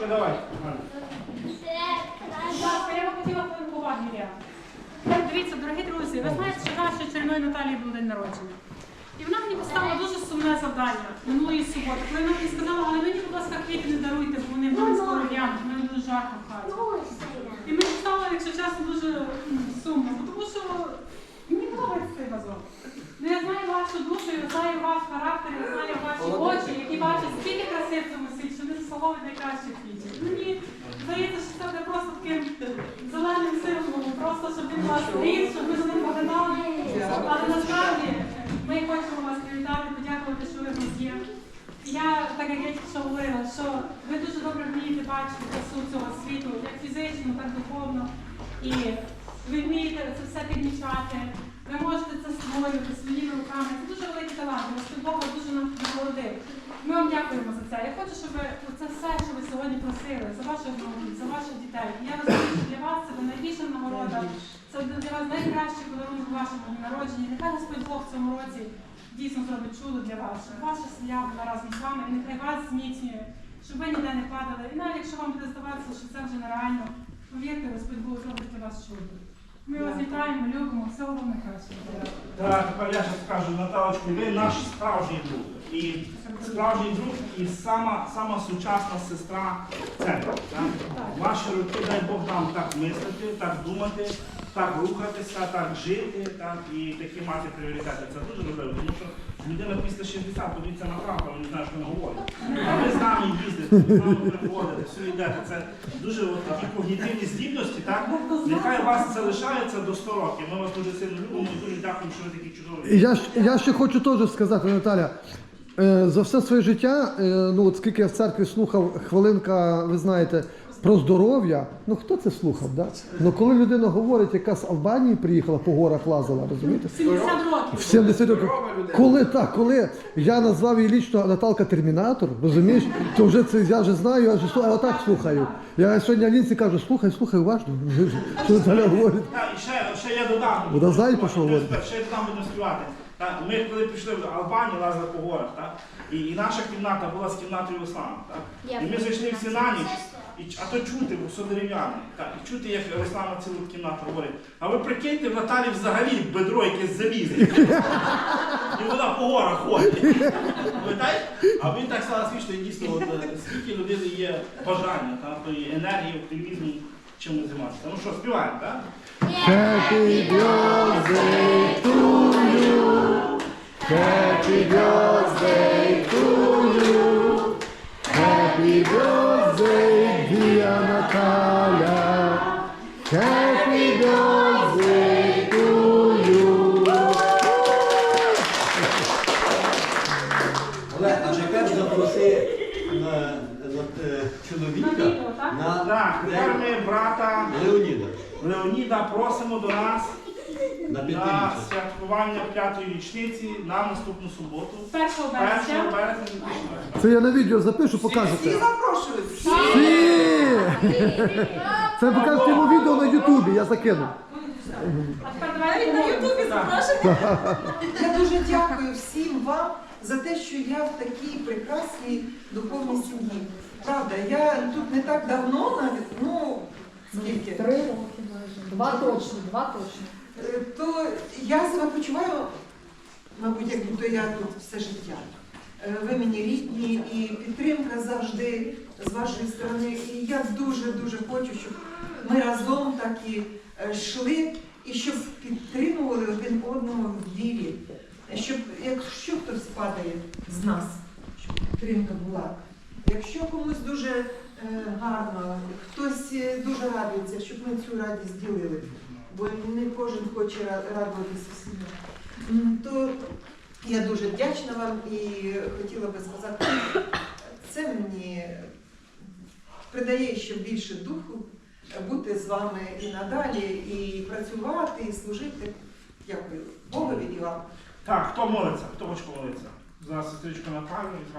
Галочка, давай. Будь ласка, я би хотіла хвилинку уваги, Ілля. Так, Дивіться, дорогі друзі, ви знаєте, що нашої чарівної Наталії був день народження. І вона мені поставила дуже сумне завдання минулої суботи, коли вона мені сказала, але мені, будь ласка, квіти не даруйте, бо вони мене скоро в'януть, мене дуже жарко в хаті. І мені стало, якщо чесно, дуже сумно, бо тому що мені подобається цей вазон. Ну, я знаю вашу душу, я знаю ваш характер, я знаю ваші очі, які бачать стільки краси в цьому заслуговують найкращих квітів. Мені здається, що це буде просто таким зеленим символом, просто щоб він вас ріс, щоб ви з ним погнали. Але насправді ми хочемо вас привітати, подякувати, що ви в нас є. Я, так як я тільки що говорила, що ви дуже добре вмієте бачити красу цього світу, як фізично, так духовно. І ви вмієте це все підмічати. Ви можете це створювати своїми руками. Це дуже великий талант. Господь Бог вас дуже нам нагородив. Ми вам дякуємо за це. Я хочу, щоб ви це все, що ви сьогодні просили, за ваших внуків, за ваших дітей. Я розумію, що для вас це буде найбільша нагорода. Це для вас найкращий подарунок у народження. Нехай Господь Бог в цьому році дійсно зробить чудо для вас, щоб ваша сім'я була разом з вами, і нехай вас зміцнює, щоб ви ніде не падали. І навіть якщо вам буде здаватися, що це вже нереально, повірте, Господь Бог зробить для вас чудо. Ми вас вітаємо, любимо, всього вам найкращого. Так, тепер я ще скажу, Наталочку, ви наш справжній друг. І справжній друг і сама, сама сучасна сестра церкви. Так? Ваші роки, дай Бог нам так мислити, так думати, так рухатися, так жити, так і такі мати пріоритети. Це дуже важливо, тому що людина після 60 подивіться на правду, не знає, що вона говорить. А ви з нами їздите, з нами приходите, все йдете. Це дуже от такі когнітивні здібності, так? Нехай вас це лишається до 100 років. Ми вас дуже сильно любимо і дуже дякуємо, що ви такі чудові. Я, ж- я ще хочу теж сказати, Наталя. е, За все своє життя, е, ну от скільки я в церкві слухав, хвилинка, ви знаєте, про здоров'я. Ну хто це слухав? Да? Ну коли людина говорить, яка з Албанії приїхала по горах лазила, розумієте? 70 років. В 70 років. Коли так, коли я назвав її лічно Наталка Термінатор, розумієш, то вже це я вже знаю, я вже слу- я отак слухаю. Я сьогодні Алінці кажу, слухай, слухай уважно, що Наталя говорить. Та, і ще, ще я додам. Вона знає, про що говорить? Ще я додам будемо співати. Та, ми коли пішли в Албанію, лазили по горах, так? І, і наша кімната була з кімнатою Руслана. Так? І ми зайшли всі на ніч, і, а то чути, дерев'яне. І чути, як Руслана цілу кімнату говорить. А ви прикиньте, в Наталі взагалі бедро якесь залізне. І вона по горах ходить. А він так стало смішно, дійсно, от, е, скільки людини є бажання, та, тої енергії, оптимізму, чим займатися. Ну що, співаємо, так? Happy birthday to you. Happy birthday на е, чоловіка На відео, так? на Так, тепер ми брата Леоніда Леоніда просимо до нас на на п'ятиріччя. святкування п'ятої річниці на наступну суботу. 1 1 березня. березня 2016. Це я на відео запишу, покажете. Всі! Це покажете йому відео на Ютубі, я закину. А тепер давайте помолимося. Я дуже дякую всім вам за те, що я в такій прекрасній духовній сім'ї. Правда, я тут не так давно, навіть, ну скільки, Три роки майже. Два точно, два точно. Е, то я себе почуваю, мабуть, як будто я тут все життя. Е, Ви мені рідні і підтримка завжди з вашої сторони. І я дуже-дуже хочу, щоб ми разом так і е, йшли, і щоб підтримували один одного в вірі. Щоб якщо хтось падає з нас, щоб підтримка була. Якщо комусь дуже е, гарно, хтось е, дуже радується, щоб ми цю радість ділили, бо не кожен хоче радуватися всім. То я дуже вдячна вам і хотіла би сказати, це мені придає ще більше духу бути з вами і надалі, і працювати, і служити. Дякую Богові і вам. Так, хто молиться? Хто хоче молитися? За сестричку Наталію і зразу.